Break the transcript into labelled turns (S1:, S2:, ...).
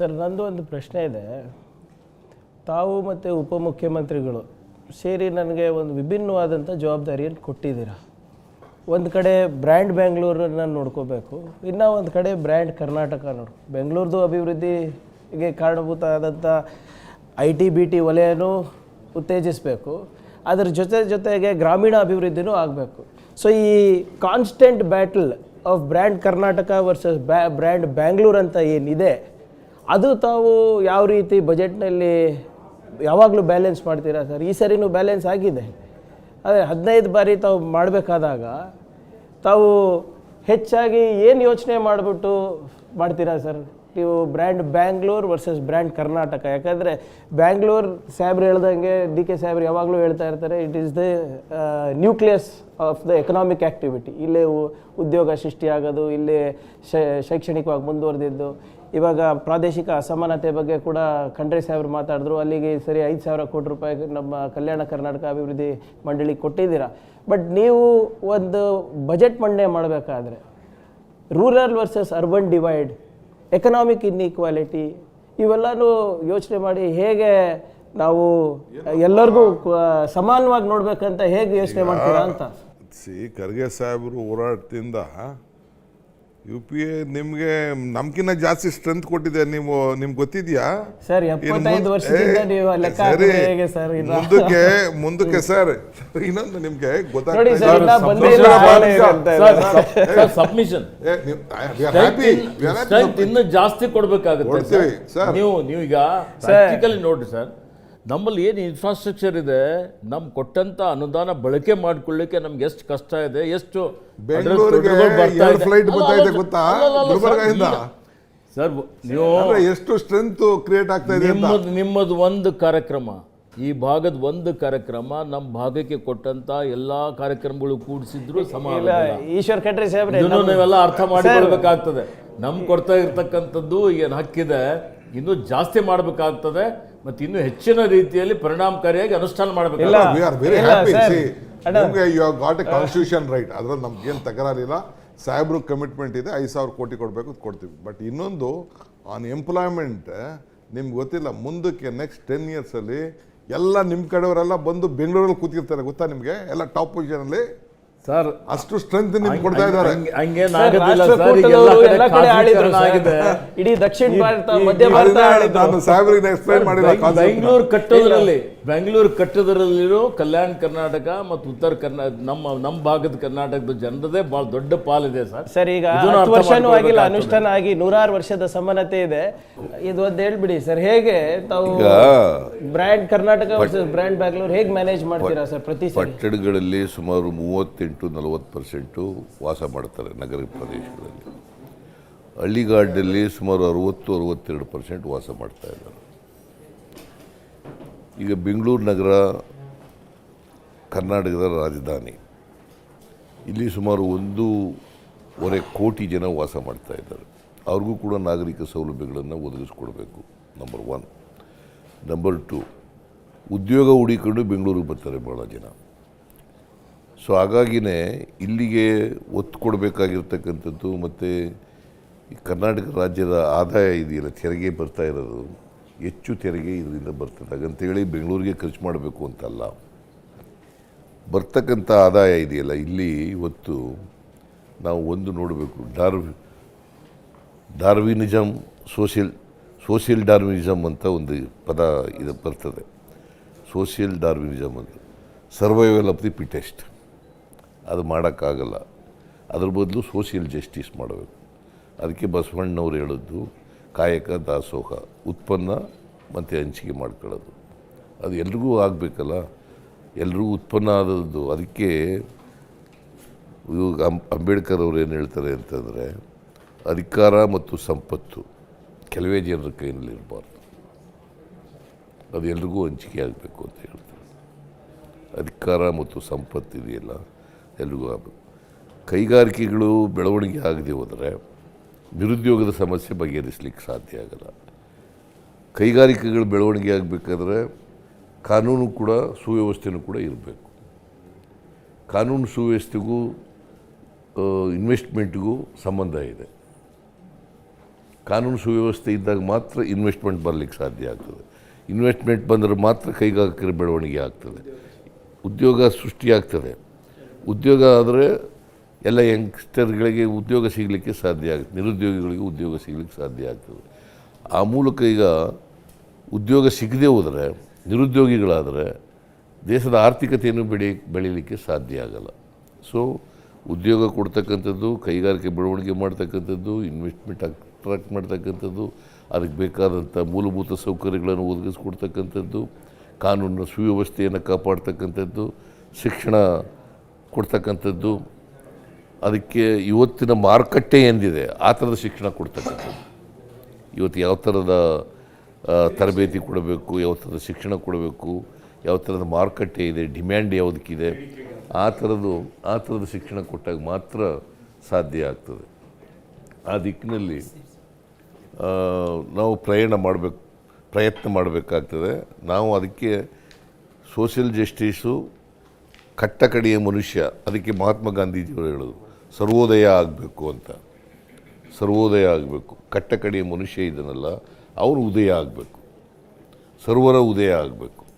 S1: Sir, ನಂದು ಒಂದು ಪ್ರಶ್ನೆ ಇದೆ. ತಾವು ಮತ್ತು ಉಪಮುಖ್ಯಮಂತ್ರಿಗಳು ಸೇರಿ ನನಗೆ ಒಂದು ವಿಭಿನ್ನವಾದಂಥ ಜವಾಬ್ದಾರಿಯನ್ನು ಕೊಟ್ಟಿದ್ದೀರಾ? ಒಂದು ಕಡೆ ಬ್ರ್ಯಾಂಡ್ ಬೆಂಗಳೂರನ್ನು ನೋಡ್ಕೋಬೇಕು, ಇನ್ನೂ ಒಂದು ಕಡೆ ಬ್ರ್ಯಾಂಡ್ ಕರ್ನಾಟಕ ನೋಡು ಬೆಂಗಳೂರದು ಅಭಿವೃದ್ಧಿಗೆ ಕಾರಣಭೂತ ಆದಂಥ ಐ ಟಿ, ಬಿ ಟಿ ವಲಯನೂ ಉತ್ತೇಜಿಸಬೇಕು, ಅದರ ಜೊತೆ ಜೊತೆಗೆ ಗ್ರಾಮೀಣ ಅಭಿವೃದ್ಧಿನೂ ಆಗಬೇಕು. ಸೊ ಈ constant battle of brand Karnataka versus ಬ್ಯಾ ಬ್ರ್ಯಾಂಡ್ ಬ್ಯಾಂಗ್ಳೂರ್ ಅಂತ ಏನಿದೆ ಅದು ತಾವು ಯಾವ ರೀತಿ ಬಜೆಟ್ನಲ್ಲಿ ಯಾವಾಗಲೂ ಬ್ಯಾಲೆನ್ಸ್ ಮಾಡ್ತೀರಾ ಸರ್? ಈ ಸರಿನೂ ಬ್ಯಾಲೆನ್ಸ್ ಆಗಿದೆ. ಆದರೆ ಹದಿನೈದು ಬಾರಿ ತಾವು ಮಾಡಬೇಕಾದಾಗ ತಾವು ಹೆಚ್ಚಾಗಿ ಏನು ಯೋಚನೆ ಮಾಡಿಬಿಟ್ಟು ಮಾಡ್ತೀರಾ ಸರ್? ನೀವು brand Bangalore versus brand Karnataka. ಯಾಕಂದರೆ ಬ್ಯಾಂಗ್ಳೂರ್ ಸಾಹೇಬ್ರು ಹೇಳ್ದಂಗೆ ಡಿ ಕೆ ಸಾಹೇಬ್ರು ಯಾವಾಗಲೂ ಹೇಳ್ತಾ ಇರ್ತಾರೆ it is the nucleus of the economic activity ಇಲ್ಲೇ ಉದ್ಯೋಗ ಸೃಷ್ಟಿಯಾಗೋದು, ಇಲ್ಲೇ ಶೈಕ್ಷಣಿಕವಾಗಿ ಮುಂದುವರೆದಿದ್ದು. ಇವಾಗ ಪ್ರಾದೇಶಿಕ ಅಸಮಾನತೆ ಬಗ್ಗೆ ಕೂಡ ಖಂಡ್ರೆ ಸಾಹೇಬ್ರು ಮಾತಾಡಿದ್ರು. ಅಲ್ಲಿಗೆ ಸರಿ ಐದು ಸಾವಿರ ಕೋಟಿ ರೂಪಾಯಿ ನಮ್ಮ ಕಲ್ಯಾಣ ಕರ್ನಾಟಕ ಅಭಿವೃದ್ಧಿ ಮಂಡಳಿ ಕೊಟ್ಟಿದ್ದೀರಾ. ಬಟ್ ನೀವು ಒಂದು ಬಜೆಟ್ ಮಂಡನೆ ಮಾಡಬೇಕಾದ್ರೆ rural versus urban divide, economic inequality ಇವೆಲ್ಲನೂ ಯೋಚನೆ ಮಾಡಿ ಹೇಗೆ ನಾವು ಎಲ್ಲರಿಗೂ ಸಮಾನವಾಗಿ ನೋಡಬೇಕಂತ ಹೇಗೆ ಯೋಚನೆ ಮಾಡ್ತೀರಾ ಅಂತ?
S2: ಸಿ ಖರ್ಗೆ ಸಾಹೇಬರು ಹೋರಾಟದಿಂದ ಯು ಪಿ ಎ ನಿಮಗೆ ನಮ್ಕಿನ್ನ ಜಾಸ್ತಿ ಸ್ಟ್ರೆಂತ್ ಕೊಟ್ಟಿದೆ. ನೀವು ನಿಮ್ಗೆ ಗೊತ್ತಿದ್ಯಾ?
S1: ಸರ್
S2: ಮುಂದಕ್ಕೆ ಮುಂದಕ್ಕೆ ಸರ್ ಇನ್ನೊಂದು ನಿಮ್ಗೆ ಗೊತ್ತಾಗ್ತದೆ
S1: ಸರ್ ಇನ್ನ
S3: ಜಾಸ್ತಿ ಕೊಡ್ಬೇಕಾಗುತ್ತೆ. ನೀವು ನೀವು ಈಗ ಪ್ರಾಕ್ಟಿಕಲಿ ನೋಡ್ರಿ ಸರ್. ನಮ್ಮಲ್ಲಿ ಏನು ಇನ್ಫ್ರಾಸ್ಟ್ರಕ್ಚರ್ ಇದೆ ನಮ್ಮ ಕೊಟ್ಟಂಥ ಅನುದಾನ ಬಳಕೆ ಮಾಡ್ಕೊಳ್ಳಿಕ್ಕೆ ನಮ್ಗೆ ಎಷ್ಟು ಕಷ್ಟ ಇದೆ ಎಷ್ಟು ಸರ್, ನೀವು
S2: ಎಷ್ಟು ಸ್ಟ್ರೆಂತ್ ಕ್ರಿಯೇಟ್ ಆಗ್ತಾ ಇದೆ ಅಂತ.
S3: ನಿಮ್ಮದು ನಿಮ್ಮದು ಒಂದು ಕಾರ್ಯಕ್ರಮ ಈ ಭಾಗದ ಒಂದು ಕಾರ್ಯಕ್ರಮ ನಮ್ಮ ಭಾಗಕ್ಕೆ ಕೊಟ್ಟಂತ ಎಲ್ಲಾ ಕಾರ್ಯಕ್ರಮಗಳು ಕೂಡಿಸಿದ್ರು
S1: ಸಮಾಜ ಈಶ್ವರ್ ಖಂಡ್ರೆ ಸಾಹೇಬ್ರೆ
S3: ನೀವೆಲ್ಲ ಅರ್ಥ ಮಾಡಿಕೊಳ್ಬೇಕಾಗ್ತದೆ ನಮ್ ಕೊಡ್ತಾ ಇರ್ತಕ್ಕಂಥದ್ದು ಏನು ಹಕ್ಕಿದೆ ಇನ್ನೂ ಜಾಸ್ತಿ ಮಾಡಬೇಕಾಗ್ತದೆ. ಮತ್ತು ಇನ್ನು ಹೆಚ್ಚಿನ ರೀತಿಯಲ್ಲಿ ಪರಿಣಾಮಕಾರಿಯಾಗಿ ಅನುಷ್ಠಾನ ಮಾಡಬೇಕು.
S2: We are very happy see. You got a constitution right ಅದ್ರಲ್ಲಿ ನಮ್ಗೇನು ತಕರಾರಿಲ್ಲ. ಸಾಹೇಬ್ರ ಕಮಿಟ್ಮೆಂಟ್ ಇದೆ ಐದು ಸಾವಿರ ಕೋಟಿ ಕೊಡಬೇಕು ಕೊಡ್ತೀವಿ. ಬಟ್ ಇನ್ನೊಂದು ಆನ್ ಎಂಪ್ಲಾಯ್ಮೆಂಟ್ ನಿಮ್ಗೆ ಗೊತ್ತಿಲ್ಲ ಮುಂದಕ್ಕೆ ನೆಕ್ಸ್ಟ್ ಟೆನ್ ಇಯರ್ಸಲ್ಲಿ ಎಲ್ಲ ನಿಮ್ಮ ಕಡೆಯವರೆಲ್ಲ ಬಂದು ಬೆಂಗಳೂರಲ್ಲಿ ಕೂತಿರ್ತಾರೆ. ಗೊತ್ತಾ ನಿಮಗೆ? ಎಲ್ಲ ಟಾಪ್ ಪೊಸಿಷನಲ್ಲಿ
S3: ಸರ್
S2: ಅಷ್ಟು ಸ್ಟ್ರೆಂತ್ ನಿಮ್ಗೆ ಕೊಡ್ತಾ ಇದ್ದಾರೆ.
S1: ಇಡೀ ದಕ್ಷಿಣ ಭಾರತ ಮಧ್ಯ ಭಾರತ ಆಳಿದ್ರು.
S2: ನಾನು ಸಾಹೇಬ್ರಿಗೆ ಎಕ್ಸ್ಪ್ಲೈನ್ ಮಾಡಿಲ್ಲ
S3: ಬೆಂಗಳೂರು ಕಟ್ಟೋದ್ರಲ್ಲಿ ಬೆಂಗಳೂರು ಕಟ್ಟದರಲ್ಲಿರೋ ಕಲ್ಯಾಣ ಕರ್ನಾಟಕ ಮತ್ತು ಉತ್ತರ ಕರ್ನಾಟಕ ನಮ್ಮ ನಮ್ಮ ಭಾಗದ ಕರ್ನಾಟಕದ ಜನರದೇ ಬಹಳ ದೊಡ್ಡ ಪಾಲಿದೆ ಸರ್.
S1: ಸರ್ ಈಗ ಹತ್ತು ವರ್ಷನೂ ಆಗಿಲ್ಲ. ಅನುಷ್ಠಾನ ಆಗಿ ನೂರಾರು ವರ್ಷದ ಸಮಾನತೆ ಇದೆ. ಇದು ಒಂದು ಹೇಳ್ಬಿಡಿ ಸರ್ ಹೇಗೆ ತಾವು
S4: ಈಗ
S1: ಬ್ರ್ಯಾಂಡ್ ಕರ್ನಾಟಕ ಬ್ರ್ಯಾಂಡ್ ಬ್ಯಾಂಗ್ಳೂರ್ ಹೇಗೆ ಮ್ಯಾನೇಜ್ ಮಾಡ್ತೀರಾ ಸರ್ ಪ್ರತಿ ಕಟ್ಟಡಗಳಲ್ಲಿ
S4: ಪಟ್ಟಣಗಳಲ್ಲಿ ಸುಮಾರು ಮೂವತ್ತೆಂಟು ನಲವತ್ತು ಪರ್ಸೆಂಟು ವಾಸ ಮಾಡ್ತಾರೆ ನಗರ ಪ್ರದೇಶಗಳಲ್ಲಿ. ಹಳ್ಳಿಗಾಡಲ್ಲಿ ಸುಮಾರು ಅರವತ್ತು ಅರವತ್ತೆರಡು ಪರ್ಸೆಂಟ್ ವಾಸ ಮಾಡ್ತಾ ಇದ್ದಾರೆ. ಈಗ ಬೆಂಗಳೂರು ನಗರ ಕರ್ನಾಟಕದ ರಾಜಧಾನಿ. ಇಲ್ಲಿ ಸುಮಾರು ಒಂದೂವರೆ ಕೋಟಿ ಜನ ವಾಸ ಮಾಡ್ತಾ ಇದ್ದಾರೆ. ಅವ್ರಿಗೂ ಕೂಡ ನಾಗರಿಕ ಸೌಲಭ್ಯಗಳನ್ನು ಒದಗಿಸ್ಕೊಡ್ಬೇಕು ನಂಬರ್ ಒನ್ ನಂಬರ್ ಟು ಉದ್ಯೋಗ ಹುಡಿಕೊಂಡು ಬೆಂಗಳೂರಿಗೆ ಬರ್ತಾರೆ ಭಾಳ ಜನ. ಸೊ ಹಾಗಾಗಿನೇ ಇಲ್ಲಿಗೆ ಒತ್ತು ಕೊಡಬೇಕಾಗಿರ್ತಕ್ಕಂಥದ್ದು ಮತ್ತು ಈ ಕರ್ನಾಟಕ ರಾಜ್ಯದ ಆದಾಯ ಇದೆಯಲ್ಲ, ತೆರಿಗೆ ಬರ್ತಾ ಇರೋದು. ಹೆಚ್ಚು ತೆರಿಗೆ ಇದರಿಂದ ಬರ್ತದೆ. ಹಾಗಂತೇಳಿ ಬೆಂಗಳೂರಿಗೆ ಖರ್ಚು ಮಾಡಬೇಕು ಅಂತಲ್ಲ. ಬರ್ತಕ್ಕಂಥ ಆದಾಯ ಇದೆಯಲ್ಲ, ಇಲ್ಲಿ ಇವತ್ತು ನಾವು ಒಂದು ನೋಡಬೇಕು. ಡಾರ್ವಿ ಡಾರ್ವಿನಿಸಮ್ ಸೋಷಿಯಲ್ ಸೋಷಿಯಲ್ ಡಾರ್ವಿನಿಸಮ್ ಅಂತ ಒಂದು ಪದ ಇದು ಬರ್ತದೆ. ಸೋಷಿಯಲ್ ಡಾರ್ವಿನಿಸಮ್ ಅಂತ. Survival of the fittest. ಅದು ಮಾಡೋಕ್ಕಾಗಲ್ಲ. ಅದ್ರ ಬದಲು ಸೋಷಿಯಲ್ ಜಸ್ಟಿಸ್ ಮಾಡಬೇಕು. ಅದಕ್ಕೆ ಬಸವಣ್ಣವ್ರು ಹೇಳಿದ್ದು ಕಾಯಕ ದಾಸೋಹ, ಉತ್ಪನ್ನ ಮತ್ತು ಹಂಚಿಕೆ ಮಾಡ್ಕೊಳ್ಳೋದು. ಅದು ಎಲ್ರಿಗೂ ಆಗಬೇಕಲ್ಲ? ಎಲ್ರಿಗೂ ಉತ್ಪನ್ನ ಆದದ್ದು. ಅದಕ್ಕೆ ಇವಾಗ ಅಂಬೇಡ್ಕರ್ ಅವ್ರು ಏನು ಹೇಳ್ತಾರೆ ಅಂತಂದರೆ, ಅಧಿಕಾರ ಮತ್ತು ಸಂಪತ್ತು ಕೆಲವೇ ಜನರ ಕೈನಲ್ಲಿ ಇರಬಾರ್ದು. ಅದು ಎಲ್ರಿಗೂ ಹಂಚಿಕೆ ಆಗಬೇಕು ಅಂತ ಹೇಳ್ತಾರೆ. ಅಧಿಕಾರ ಮತ್ತು ಸಂಪತ್ತು ಇದೆಯಲ್ಲ, ಎಲ್ರಿಗೂ ಆಗಬೇಕು. ಕೈಗಾರಿಕೆಗಳು ಬೆಳವಣಿಗೆ ಆಗದೆ ಹೋದರೆ ನಿರುದ್ಯೋಗದ ಸಮಸ್ಯೆ ಬಗೆಹರಿಸಲಿಕ್ಕೆ ಸಾಧ್ಯ ಆಗಲ್ಲ. ಕೈಗಾರಿಕೆಗಳು ಬೆಳವಣಿಗೆ ಆಗಬೇಕಾದ್ರೆ ಕಾನೂನು ಕೂಡ, ಸುವ್ಯವಸ್ಥೆನೂ ಕೂಡ ಇರಬೇಕು. ಕಾನೂನು ಸುವ್ಯವಸ್ಥೆಗೂ ಇನ್ವೆಸ್ಟ್ಮೆಂಟ್ಗೂ ಸಂಬಂಧ ಇದೆ. ಕಾನೂನು ಸುವ್ಯವಸ್ಥೆ ಇದ್ದಾಗ ಮಾತ್ರ ಇನ್ವೆಸ್ಟ್ಮೆಂಟ್ ಬರಲಿಕ್ಕೆ ಸಾಧ್ಯ ಆಗ್ತದೆ. ಇನ್ವೆಸ್ಟ್ಮೆಂಟ್ ಬಂದರೆ ಮಾತ್ರ ಕೈಗಾರಿಕೆ ಬೆಳವಣಿಗೆ ಆಗ್ತದೆ. ಉದ್ಯೋಗ ಸೃಷ್ಟಿಯಾಗ್ತದೆ ಉದ್ಯೋಗ ಆದರೆ ಎಲ್ಲ ಯಂಗ್ಸ್ಟರ್ಗಳಿಗೆ ಉದ್ಯೋಗ ಸಿಗಲಿಕ್ಕೆ ಸಾಧ್ಯ ಆಗುತ್ತೆ, ನಿರುದ್ಯೋಗಿಗಳಿಗೆ ಉದ್ಯೋಗ ಸಿಗಲಿಕ್ಕೆ ಸಾಧ್ಯ ಆಗ್ತದೆ. ಆ ಮೂಲಕ ಈಗ ಉದ್ಯೋಗ ಸಿಗದೆ ಹೋದರೆ, ನಿರುದ್ಯೋಗಿಗಳಾದರೆ ದೇಶದ ಆರ್ಥಿಕತೆಯನ್ನು ಬೆಳೆ, ಬೆಳೀಲಿಕ್ಕೆ ಸಾಧ್ಯ ಆಗಲ್ಲ. ಸೊ ಉದ್ಯೋಗ ಕೊಡ್ತಕ್ಕಂಥದ್ದು, ಕೈಗಾರಿಕೆ ಬೆಳವಣಿಗೆ ಮಾಡ್ತಕ್ಕಂಥದ್ದು ಇನ್ವೆಸ್ಟ್ಮೆಂಟ್ ಅಟ್ರಾಕ್ಟ್ ಮಾಡ್ತಕ್ಕಂಥದ್ದು, ಅದಕ್ಕೆ ಬೇಕಾದಂಥ ಮೂಲಭೂತ ಸೌಕರ್ಯಗಳನ್ನು ಒದಗಿಸ್ಕೊಡ್ತಕ್ಕಂಥದ್ದು ಕಾನೂನಿನ ಸುವ್ಯವಸ್ಥೆಯನ್ನು ಕಾಪಾಡ್ತಕ್ಕಂಥದ್ದು, ಶಿಕ್ಷಣ ಕೊಡ್ತಕ್ಕಂಥದ್ದು ಅದಕ್ಕೆ ಇವತ್ತಿನ ಮಾರುಕಟ್ಟೆ ಎಂದಿದೆ, ಆ ಥರದ ಶಿಕ್ಷಣ ಕೊಡ್ತಕ್ಕಂಥದ್ದು. ಇವತ್ತು ಯಾವ ಥರದ ತರಬೇತಿ ಕೊಡಬೇಕು, ಯಾವ ಥರದ ಶಿಕ್ಷಣ ಕೊಡಬೇಕು, ಯಾವ ಥರದ ಮಾರುಕಟ್ಟೆ ಇದೆ, ಡಿಮ್ಯಾಂಡ್ ಯಾವುದಕ್ಕಿದೆ, ಆ ಥರದ್ದು, ಆ ಥರದ ಶಿಕ್ಷಣ ಕೊಟ್ಟಾಗ ಮಾತ್ರ ಸಾಧ್ಯ ಆಗ್ತದೆ. ಆ ದಿಕ್ಕಿನಲ್ಲಿ ನಾವು ಪ್ರಯಾಣ ಮಾಡಬೇಕು, ಪ್ರಯತ್ನ ಮಾಡಬೇಕಾಗ್ತದೆ. ನಾವು ಅದಕ್ಕೆ ಸೋಷಿಯಲ್ ಜಸ್ಟಿಸು ಕಟ್ಟಕಡೆಯ ಮನುಷ್ಯ, ಅದಕ್ಕೆ ಮಹಾತ್ಮ ಗಾಂಧೀಜಿಯವರು ಹೇಳೋದು. ಸರ್ವೋದಯ ಆಗಬೇಕು ಅಂತ. ಸರ್ವೋದಯ ಆಗಬೇಕು. ಕಟ್ಟ ಕಡೆಯ ಮನುಷ್ಯ ಇದನ್ನಲ್ಲ ಅವನು ಉದಯ ಆಗಬೇಕು. ಸರ್ವರ ಉದಯ ಆಗಬೇಕು.